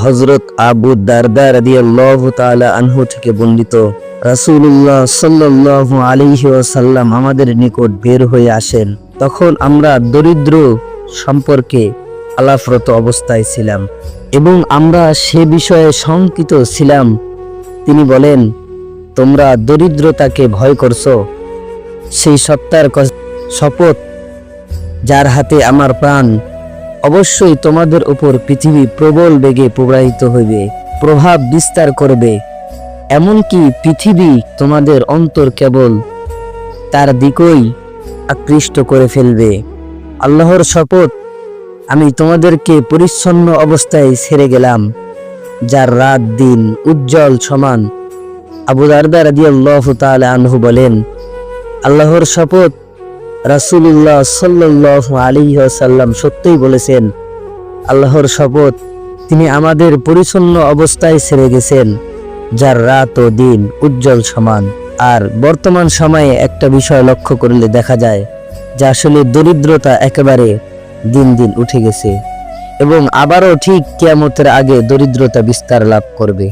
হজরত আবু দারদা রাদিয়াল্লাহু তাআলা আনহু থেকে বর্ণিত, রাসূলুল্লাহ সাল্লাল্লাহু আলাইহি ওয়াসাল্লাম আমাদের নিকট বের হয়ে আসেন। তখন আমরা দরিদ্র সম্পর্কে আলাপরত অবস্থায় ছিলাম এবং আমরা সে বিষয়ে শঙ্কিত ছিলাম। তিনি বলেন, তোমরা দরিদ্রতাকে ভয় করছ। সেই সত্তার শপথ যার হাতে আমার প্রাণ অবশ্যই তোমাদের উপর পৃথিবী প্রবল বেগে প্রবাহিত হইবে, প্রভাব বিস্তার করবে। এমনকি পৃথিবী তোমাদের অন্তর কেবল তার দিকই আকৃষ্ট করে ফেলবে। আল্লাহর শপথ, আমি তোমাদেরকে পরিচ্ছন্ন অবস্থায় ছেড়ে গেলাম, যার রাত দিন উজ্জ্বল সমান। আবু দারদা রাদিয়াল্লাহু তাআলা আনহু বলেন, আল্লাহর শপথ রাসূলুল্লাহ সাল্লাল্লাহু আলাইহি ওয়াসাল্লাম সত্যই বলেছেন, আল্লাহর শপথ, তিনি আমাদের পরিচ্ছন্ন অবস্থায় ছেড়ে গেছেন, যার রাত ও দিন উজ্জ্বল সমান। আর বর্তমান সময়ে একটা বিষয় লক্ষ্য করলে দেখা যায় যে আসলে দরিদ্রতা একেবারে দিন দিন উঠে গেছে এবং আবারও ঠিক কিয়ামতের আগে দরিদ্রতা বিস্তার লাভ করবে।